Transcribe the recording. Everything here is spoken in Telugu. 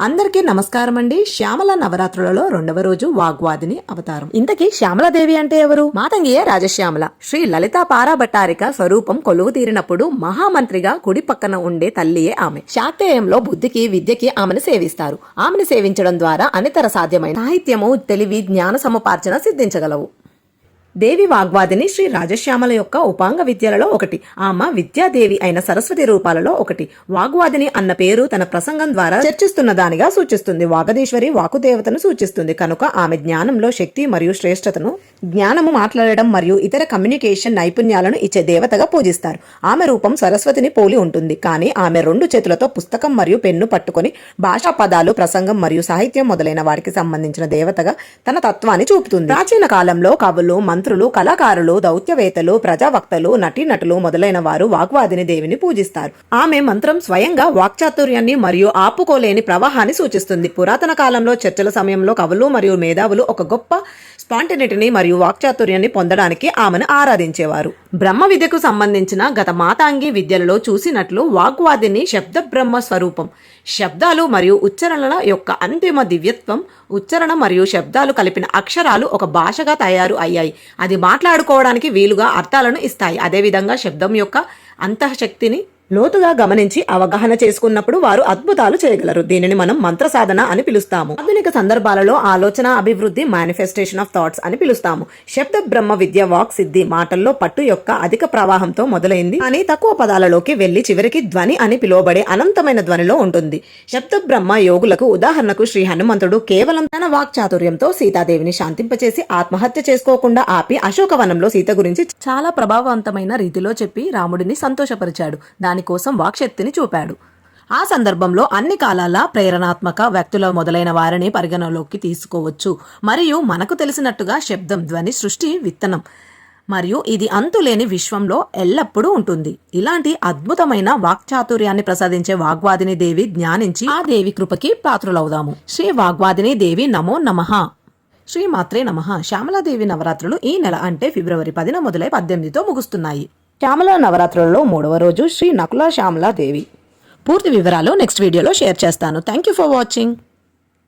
అందరికీ నమస్కారం అండి శ్యామల నవరాత్రులలో రెండవ రోజు వాగ్వాదిని అవతారం. ఇంతకీ శ్యామలాదేవి అంటే ఎవరు? మాతంగియే రాజశ్యామల. శ్రీ లలితా పారాభట్టారిక స్వరూపం కొలువు తీరినప్పుడు మహామంత్రిగా కుడి పక్కన ఉండే తల్లియే ఆమె. శాక్తేయంలో బుద్ధికి విద్యకి ఆమెను సేవిస్తారు. ఆమెను సేవించడం ద్వారా అనితర సాధ్యమైన సాహిత్యము తెలివి జ్ఞాన సముపార్జన సిద్ధించగలవు. దేవి వాగ్వాదిని శ్రీ రాజశ్యామల యొక్క ఉపాంగ విద్యలలో ఒకటి ఆమె విద్యాదేవి అయిన సరస్వతి రూపాలలో ఒకటి. వాగ్వాదిని అన్న పేరు తన ప్రసంగం ద్వారా చర్చిస్తున్న దానిగా సూచిస్తుంది. వాగదీశ్వరి వాకుదేవతను సూచిస్తుంది. కనుక ఆమె జ్ఞానంలో శక్తి మరియు శ్రేష్టతను జ్ఞానము మాట్లాడడం మరియు ఇతర కమ్యూనికేషన్ నైపుణ్యాలను ఇచ్చే దేవతగా పూజిస్తారు. ఆమె రూపం సరస్వతిని పోలి ఉంటుంది. కానీ ఆమె రెండు చేతులతో పుస్తకం మరియు పెన్ను పట్టుకొని భాషా పదాలు ప్రసంగం మరియు సాహిత్యం మొదలైన వాటికి సంబంధించిన దేవతగా తన తత్వాన్ని చూపుతుంది. ప్రాచీన కాలంలో కవులు మంత్రులు కళాకారులు దౌత్యవేత్తలు ప్రజావక్తలు నటీనటులు మొదలైన వారు వాగ్వాదిని దేవిని పూజిస్తారు. ఆమె మంత్రం స్వయంగా వాక్చాతుర్యాన్ని మరియు ఆపుకోలేని ప్రవాహాన్ని సూచిస్తుంది. పురాతన కాలంలో చర్చల సమయంలో కవులు మరియు మేధావులు ఒక గొప్ప స్పాంటినిటీని మరియు వాక్చాతుర్యాన్ని పొందడానికి ఆమెను ఆరాధించేవారు. బ్రహ్మ విద్యకు సంబంధించిన గత మాతాంగి విద్యలలో చూసినట్లు వాగ్వాదిని శబ్ద బ్రహ్మ స్వరూపం. శబ్దాలు మరియు ఉచ్చరణల యొక్క అంతిమ దివ్యత్వం ఉచ్చరణ మరియు శబ్దాలు కలిపిన అక్షరాలు ఒక భాషగా తయారు అయ్యాయి. అది మాట్లాడుకోవడానికి వీలుగా అర్థాలను ఇస్తాయి. అదేవిధంగా శబ్దం యొక్క అంతఃశక్తిని లోతుగా గమనించి అవగాహన చేసుకున్నప్పుడు వారు అద్భుతాలు చేయగలరు. దీనిని మనం మంత్ర సాధన అని పిలుస్తాము. ఆధునిక సందర్భాలలో ఆలోచన అభివృద్ధి మేనిఫెస్టేషన్ ఆఫ్ థాట్స్ అని పిలుస్తాము. శబ్ద బ్రహ్మ విద్య వాక్ సిద్ధి మాటల్లో పట్టు యొక్క అధిక ప్రవాహంతో మొదలైంది. కానీ తక్కువ పదాలలోకి వెళ్ళి చివరికి ధ్వని అని పిలువబడే అనంతమైన ధ్వనిలో ఉంటుంది. శబ్ద బ్రహ్మ యోగులకు ఉదాహరణకు శ్రీ హనుమంతుడు కేవలం తన వాక్ చాతుర్యంతో సీతాదేవిని శాంతింపచేసి ఆత్మహత్య చేసుకోకుండా ఆపి అశోకవనంలో సీత గురించి చాలా ప్రభావవంతమైన రీతిలో చెప్పి రాముడిని సంతోషపరిచాడు. దాని దానికోసం వాక్శక్తిని చూపాడు. ఆ సందర్భంలో అన్ని కాలాల ప్రేరణాత్మక వ్యక్తుల మొదలైన వారిని పరిగణలోకి తీసుకోవచ్చు. మరియు మనకు తెలిసినట్టుగా శబ్దం ధ్వని సృష్టి విత్తనం. మరియు ఇది అంతులేని విశ్వంలో ఎల్లప్పుడూ ఉంటుంది. ఇలాంటి అద్భుతమైన వాక్చాతుర్యాన్ని ప్రసాదించే వాగ్వాదిని దేవి జ్ఞానించి ఆ దేవి కృపకి పాత్రులవుదాము. శ్రీ వాగ్వాదిని దేవి నమో నమః. శ్రీ మాత్రే నమ. శ్యామలాదేవి నవరాత్రులు ఈ నెల అంటే ఫిబ్రవరి పదిన మొదలై పద్దెనిమిదితో ముగుస్తున్నాయి. శ్యామల నవరాత్రులలో మూడవ రోజు శ్రీ నకుల శ్యామలా దేవి. పూర్తి వివరాలు నెక్స్ట్ వీడియోలో షేర్ చేస్తాను. Thank you for watching